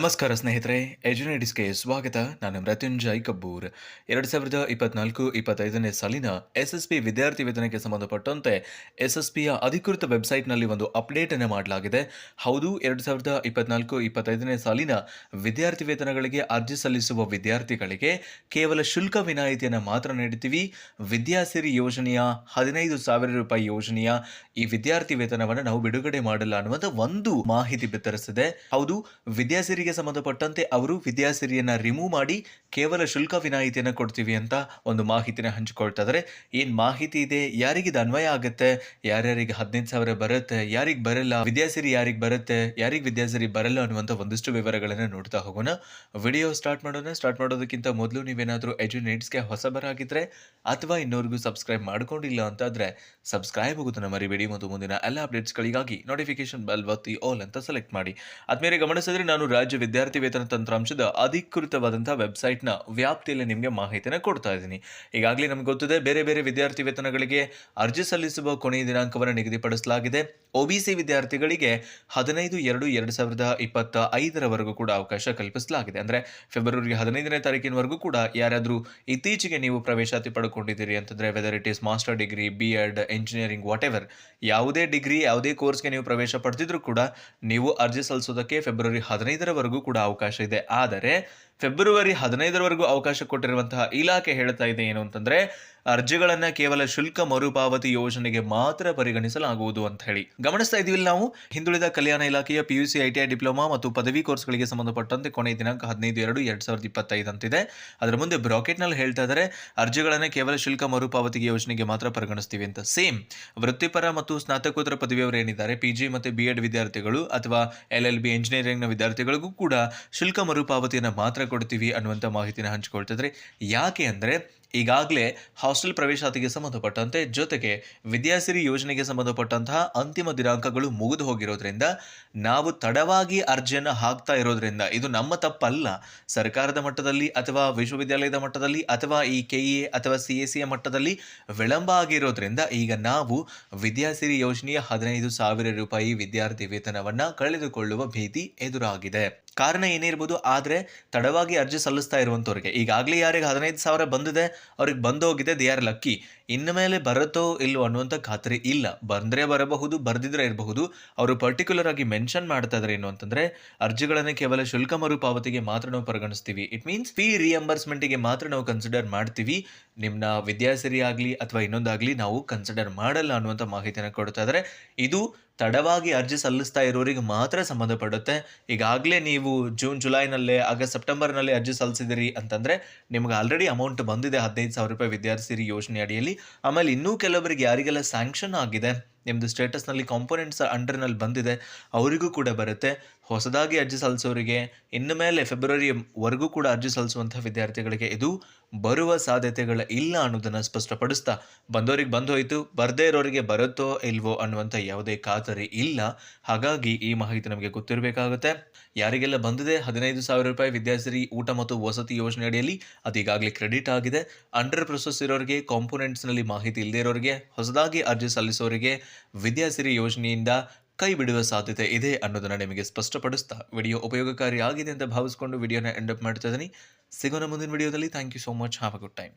ನಮಸ್ಕಾರ ಸ್ನೇಹಿತರೆ ಎಜುನೇಟಿಸ್ಗೆ ಸ್ವಾಗತ. ನಾನು ಮೃತ್ಯುಂಜಯ್ ಕಬ್ಬೂರ್. ಎರಡು ಸಾವಿರದ ಇಪ್ಪತ್ನಾಲ್ಕು ಇಪ್ಪತ್ತೈದನೇ ಸಾಲಿನ ಎಸ್ ವಿದ್ಯಾರ್ಥಿ ವೇತನಕ್ಕೆ ಸಂಬಂಧಪಟ್ಟಂತೆ ಎಸ್ ಎಸ್ ಪಿಯ ಅಧಿಕೃತ ವೆಬ್ಸೈಟ್ನಲ್ಲಿ ಒಂದು ಅಪ್ಡೇಟ್ ಅನ್ನು ಮಾಡಲಾಗಿದೆ. ಹೌದು, ಎರಡು ಸಾವಿರದ ಇಪ್ಪತ್ನಾಲ್ಕು ಇಪ್ಪತ್ತೈದನೇ ಸಾಲಿನ ವಿದ್ಯಾರ್ಥಿ ವೇತನಗಳಿಗೆ ಅರ್ಜಿ ಸಲ್ಲಿಸುವ ವಿದ್ಯಾರ್ಥಿಗಳಿಗೆ ಕೇವಲ ಶುಲ್ಕ ವಿನಾಯಿತಿಯನ್ನು ಮಾತ್ರ ನೀಡುತ್ತೀವಿ. ವಿದ್ಯಾಸಿರಿ ಯೋಜನೆಯ ಹದಿನೈದು ಸಾವಿರ ರೂಪಾಯಿ ಯೋಜನೆಯ ಈ ವಿದ್ಯಾರ್ಥಿ ವೇತನವನ್ನು ನಾವು ಬಿಡುಗಡೆ ಮಾಡಲ್ಲ ಅನ್ನುವಂಥ ಒಂದು ಮಾಹಿತಿ ಬಿತ್ತರಿಸಿದೆ. ಹೌದು, ವಿದ್ಯಾಸಿರಿಗೆ ಸಂಬಂಧಪಟ್ಟಂತೆ ಅವರು ವಿದ್ಯಾಸಿರಿಯನ್ನ ರಿಮೂವ್ ಮಾಡಿ ಕೇವಲ ಶುಲ್ಕ ವಿನಾಯಿತಿಯನ್ನು ಕೊಡ್ತೀವಿ ಅಂತ ಒಂದು ಮಾಹಿತಿನ ಹಂಚಿಕೊಳ್ತಾ ಇದ್ದಾರೆ ಏನ್ ಮಾಹಿತಿ ಇದೆ? ಯಾರಿಗೆ ಇದು ಅನ್ವಯ ಆಗುತ್ತೆ? ಯಾರ್ಯಾರಿಗೆ ಹದಿನೈದು ಸಾವಿರ ಬರುತ್ತೆ? ಯಾರಿಗೆ ಬರಲ್ಲ? ವಿದ್ಯಾಸಿರಿ ಯಾರಿಗೆ ಬರುತ್ತೆ? ಯಾರಿಗೆ ವಿದ್ಯಾಸಿರಿ ಬರಲ್ಲ ಅನ್ನುವಂಥ ಒಂದಿಷ್ಟು ವಿವರಗಳನ್ನು ನೋಡ್ತಾ ಹೋಗೋಣ. ವಿಡಿಯೋ ಸ್ಟಾರ್ಟ್ ಮಾಡೋಣ. ಸ್ಟಾರ್ಟ್ ಮಾಡೋದಕ್ಕಿಂತ ಮೊದಲು ನೀವೇನಾದರೂ ಎಜುನೇಟ್ಸ್ಗೆ ಹೊಸಬರಾಗಿದ್ರೆ ಅಥವಾ ಇನ್ನೋರ್ಗೂ ಸಬ್ಸ್ಕ್ರೈಬ್ ಮಾಡ್ಕೊಂಡಿಲ್ಲ ಅಂತಾದರೆ ಸಬ್ಸ್ಕ್ರೈಬ್ ಆಗೋದನ್ನ ಮರಿಬೇಡಿ. ಮತ್ತು ಮುಂದಿನ ಎಲ್ಲ ಅಪ್ಡೇಟ್ಸ್ಗಳಿಗಾಗಿ ನೋಟಿಫಿಕೇಶನ್ ಬೆಲ್ ಒತ್ತಿ ಆಲ್ ಅಂತ ಸೆಲೆಕ್ಟ್ ಮಾಡಿ. ಆದ್ಮೇಲೆ ಗಮನಿಸಿದ್ರೆ ನಾನು ರಾಜ್ಯ ವಿದ್ಯಾರ್ಥಿ ವೇತನ ತಂತ್ರಾಂಶದ ಅಧಿಕೃತವಾದಂತಹ ವೆಬ್ಸೈಟ್ನ ವ್ಯಾಪ್ತಿಯಲ್ಲಿ ನಿಮಗೆ ಮಾಹಿತಿನ ಕೊಡ್ತಾ ಇದ್ದೀನಿ. ಈಗಾಗಲೇ ನಮ್ಗೆ ಗೊತ್ತಿದೆ, ಬೇರೆ ಬೇರೆ ವಿದ್ಯಾರ್ಥಿ ವೇತನಗಳಿಗೆ ಅರ್ಜಿ ಸಲ್ಲಿಸುವ ಕೊನೆಯ ದಿನಾಂಕವನ್ನು ನಿಗದಿಪಡಿಸಲಾಗಿದೆ. ಒಬಿಸಿ ವಿದ್ಯಾರ್ಥಿಗಳಿಗೆ ಹದಿನೈದು ಎರಡು ಎರಡು ಸಾವಿರದ ಇಪ್ಪತ್ತ ಐದರವರೆಗೂ ಕೂಡ ಅವಕಾಶ ಕಲ್ಪಿಸಲಾಗಿದೆ. ಅಂದರೆ ಫೆಬ್ರವರಿ ಹದಿನೈದನೇ ತಾರೀಕಿನವರೆಗೂ ಕೂಡ ಯಾರಾದರೂ ಇತ್ತೀಚೆಗೆ ನೀವು ಪ್ರವೇಶಾತಿ ಪಡ್ಕೊಂಡಿದ್ದೀರಿ ಅಂತಂದರೆ whether it is master degree B Ed engineering whatever ಯಾವುದೇ ಡಿಗ್ರಿ ಯಾವುದೇ ಕೋರ್ಸ್ಗೆ ನೀವು ಪ್ರವೇಶ ಪಡೆದಿದ್ರು ಕೂಡ ನೀವು ಅರ್ಜಿ ಸಲ್ಲಿಸೋದಕ್ಕೆ ಫೆಬ್ರವರಿ ಹದಿನೈದರವರೆಗೂ ಕೂಡ ಅವಕಾಶ ಇದೆ. ಆದರೆ ಫೆಬ್ರವರಿ ಹದಿನೈದರವರೆಗೂ ಅವಕಾಶ ಕೊಟ್ಟಿರುವಂತಹ ಇಲಾಖೆ ಹೇಳ್ತಾ ಇದೆ ಏನು ಅಂತಂದ್ರೆ ಅರ್ಜಿಗಳನ್ನ ಕೇವಲ ಶುಲ್ಕ ಮರುಪಾವತಿ ಯೋಜನೆಗೆ ಮಾತ್ರ ಪರಿಗಣಿಸಲಾಗುವುದು ಅಂತ ಹೇಳಿ. ಗಮನಿಸ್ತಾ ಇದೀವಿ ನಾವು, ಹಿಂದುಳಿದ ಕಲ್ಯಾಣ ಇಲಾಖೆಯ ಪಿಯುಸಿ ಐಟಿಐ ಡಿಪ್ಲೊಮಾ ಮತ್ತು ಪದವಿ ಕೋರ್ಸ್ಗಳಿಗೆ ಸಂಬಂಧಪಟ್ಟಂತೆ ಕೊನೆಯ ದಿನಾಂಕ ಹದಿನೈದು ಎರಡು ಎರಡ್ ಸಾವಿರದ ಇಪ್ಪತ್ತೈದು ಅಂತಿದೆ ಅದರ ಮುಂದೆ ಬ್ರಾಕೆಟ್ನಲ್ಲಿ ಹೇಳ್ತಾ ಇದ್ದಾರೆ, ಅರ್ಜಿಗಳನ್ನ ಕೇವಲ ಶುಲ್ಕ ಮರುಪಾವತಿಗೆ ಯೋಜನೆಗೆ ಮಾತ್ರ ಪರಿಗಣಿಸ್ತೀವಿ ಅಂತ. ಸೇಮ್, ವೃತ್ತಿಪರ ಮತ್ತು ಸ್ನಾತಕೋತ್ತರ ಪದವಿಯವರು ಏನಿದ್ದಾರೆ, ಪಿ ಜಿ ಮತ್ತು ಬಿ ಎಡ್ ವಿದ್ಯಾರ್ಥಿಗಳು ಅಥವಾ ಎಲ್ ಎಲ್ ಬಿ ಇಂಜಿನಿಯರಿಂಗ್ನ ವಿದ್ಯಾರ್ಥಿಗಳಿಗೂ ಕೂಡ ಶುಲ್ಕ ಮರುಪಾವತಿಯನ್ನು ಮಾತ್ರ ಕೊಡ್ತೀವಿ ಅನ್ನುವಂಥ ಮಾಹಿತಿನ ಹಂಚಿಕೊಳ್ತಿದ್ರೆ ಯಾಕೆ ಅಂದರೆ ಈಗಾಗಲೇ ಹಾಸ್ಟೆಲ್ ಪ್ರವೇಶಾತಿಗೆ ಸಂಬಂಧಪಟ್ಟಂತೆ ಜೊತೆಗೆ ವಿದ್ಯಾಸಿರಿ ಯೋಜನೆಗೆ ಸಂಬಂಧಪಟ್ಟಂತಹ ಅಂತಿಮ ದಿನಾಂಕಗಳು ಮುಗಿದು ಹೋಗಿರೋದ್ರಿಂದ ನಾವು ತಡವಾಗಿ ಅರ್ಜಿಯನ್ನು ಹಾಕ್ತಾ ಇರೋದ್ರಿಂದ ಇದು ನಮ್ಮ ತಪ್ಪಲ್ಲ. ಸರ್ಕಾರದ ಮಟ್ಟದಲ್ಲಿ ಅಥವಾ ವಿಶ್ವವಿದ್ಯಾಲಯದ ಮಟ್ಟದಲ್ಲಿ ಅಥವಾ ಈ ಕೆ ಇ ಅಥವಾ ಸಿ ಎ ಸಿಯ ಮಟ್ಟದಲ್ಲಿ ವಿಳಂಬ ಆಗಿರೋದ್ರಿಂದ ಈಗ ನಾವು ವಿದ್ಯಾಸಿರಿ ಯೋಜನೆಯ ಹದಿನೈದು ಸಾವಿರ ರೂಪಾಯಿ ವಿದ್ಯಾರ್ಥಿ ವೇತನವನ್ನು ಕಳೆದುಕೊಳ್ಳುವ ಭೀತಿ ಎದುರಾಗಿದೆ. ಕಾರಣ ಏನಿರ್ಬೋದು ಆದರೆ ತಡವಾಗಿ ಅರ್ಜಿ ಸಲ್ಲಿಸ್ತಾ ಇರುವಂಥವ್ರಿಗೆ. ಈಗಾಗಲೇ ಯಾರಿಗೆ ಹದಿನೈದು ಸಾವಿರ ಬಂದಿದೆ, ಅವ್ರಿಗೆ ಬಂದೋಗಿದೆ, ದೇ ಆರ್ ಲಕ್ಕಿ. ಇನ್ನು ಮೇಲೆ ಬರುತ್ತೋ ಇಲ್ಲೋ ಅನ್ನುವಂಥ ಖಾತ್ರಿ ಇಲ್ಲ. ಬಂದರೆ ಬರಬಹುದು, ಬರ್ದಿದ್ರೆ ಇರಬಹುದು. ಅವರು ಪರ್ಟಿಕ್ಯುಲರ್ ಆಗಿ ಮೆನ್ಷನ್ ಮಾಡ್ತಾ ಇದ್ದಾರೆ ಏನು ಅಂತಂದ್ರೆ, ಅರ್ಜಿಗಳನ್ನು ಕೇವಲ ಶುಲ್ಕ ಮರುಪಾವತಿಗೆ ಮಾತ್ರ ನಾವು ಪರಿಗಣಿಸ್ತೀವಿ. ಇಟ್ ಮೀನ್ಸ್ ಫೀ ರಿಯಂಬರ್ಸ್ಮೆಂಟಿಗೆ ಮಾತ್ರ ನಾವು ಕನ್ಸಿಡರ್ ಮಾಡ್ತೀವಿ. ನಿಮ್ಮನ್ನ ವಿದ್ಯಾಸಿರಿ ಆಗಲಿ ಅಥವಾ ಇನ್ನೊಂದಾಗಲಿ ನಾವು ಕನ್ಸಿಡರ್ ಮಾಡಲ್ಲ ಅನ್ನುವಂಥ ಮಾಹಿತಿಯನ್ನು ಕೊಡ್ತಾ ಇದ್ದಾರೆ ಇದು ತಡವಾಗಿ ಅರ್ಜಿ ಸಲ್ಲಿಸ್ತಾ ಇರೋರಿಗೆ ಮಾತ್ರ ಸಂಬಂಧಪಡುತ್ತೆ. ಈಗಾಗಲೇ ನೀವು ಜೂನ್, ಜುಲೈನಲ್ಲೇ, ಆಗಸ್ಟ್, ಸೆಪ್ಟೆಂಬರ್ನಲ್ಲಿ ಅರ್ಜಿ ಸಲ್ಲಿಸಿದಿರಿ ಅಂತಂದರೆ, ನಿಮ್ಗೆ ಆಲ್ರೆಡಿ ಅಮೌಂಟ್ ಬಂದಿದೆ ಹದಿನೈದು ಸಾವಿರ ರೂಪಾಯಿ ವಿದ್ಯಾರ್ಥಿ ಯೋಜನೆ ಅಡಿಯಲ್ಲಿ. ಆಮೇಲೆ ಇನ್ನೂ ಕೆಲವರಿಗೆ ಯಾರಿಗೆಲ್ಲ ಸ್ಯಾಂಕ್ಷನ್ ಆಗಿದೆ ನಿಮ್ಮದು ಸ್ಟೇಟಸ್ನಲ್ಲಿ ಕಾಂಪೋನೆಂಟ್ಸ್ ಅಂಡರ್ನಲ್ಲಿ ಬಂದಿದೆ ಅವರಿಗೂ ಕೂಡ ಬರುತ್ತೆ. ಹೊಸದಾಗಿ ಅರ್ಜಿ ಸಲ್ಲಿಸೋರಿಗೆ ಇನ್ನು ಮೇಲೆ ಫೆಬ್ರವರಿವರೆಗೂ ಕೂಡ ಅರ್ಜಿ ಸಲ್ಲಿಸುವಂಥ ವಿದ್ಯಾರ್ಥಿಗಳಿಗೆ ಇದು ಬರುವ ಸಾಧ್ಯತೆಗಳ ಇಲ್ಲ ಅನ್ನೋದನ್ನು ಸ್ಪಷ್ಟಪಡಿಸ್ತಾ ಬಂದವರಿಗೆ ಬಂದು ಹೋಯಿತು ಬರದೇ ಇರೋರಿಗೆ ಬರುತ್ತೋ ಇಲ್ವೋ ಅನ್ನುವಂಥ ಯಾವುದೇ ಖಾತರಿ ಇಲ್ಲ. ಹಾಗಾಗಿ ಈ ಮಾಹಿತಿ ನಮಗೆ ಗೊತ್ತಿರಬೇಕಾಗುತ್ತೆ. ಯಾರಿಗೆಲ್ಲ ಬಂದಿದೆ, ಹದಿನೈದು ಸಾವಿರ ರೂಪಾಯಿ ವಿದ್ಯಾರ್ಥಿ ಊಟ ಮತ್ತು ವಸತಿ ಯೋಜನೆ ಅಡಿಯಲ್ಲಿ ಅದೀಗಾಗಲೇ ಕ್ರೆಡಿಟ್ ಆಗಿದೆ. ಅಂಡರ್ ಪ್ರೊಸೆಸ್ ಇರೋರಿಗೆ ಕಾಂಪೋನೆಂಟ್ಸ್ನಲ್ಲಿ ಮಾಹಿತಿ ಇಲ್ಲದೆ ಇರೋರಿಗೆ, ಹೊಸದಾಗಿ ಅರ್ಜಿ ಸಲ್ಲಿಸೋರಿಗೆ ವಿದ್ಯಾಸಿರಿ ಯೋಜನೆಯಿಂದ ಕೈ ಬಿಡುವ ಸಾಧ್ಯತೆ ಇದೆ ಅನ್ನೋದನ್ನು ನಿಮಗೆ ಸ್ಪಷ್ಟಪಡಿಸ್ತಾ ವಿಡಿಯೋ ಉಪಯೋಗಕಾರಿ ಆಗಿದೆ ಅಂತ ಭಾವಿಸ್ಕೊಂಡು ವಿಡಿಯೋನ ಎಂಡ್ ಅಪ್ ಮಾಡ್ತಾ ಇದ್ದೀನಿ. ಸಿಗೋಣ ಮುಂದಿನ ವಿಡಿಯೋದಲ್ಲಿ. Thank you so much have a good time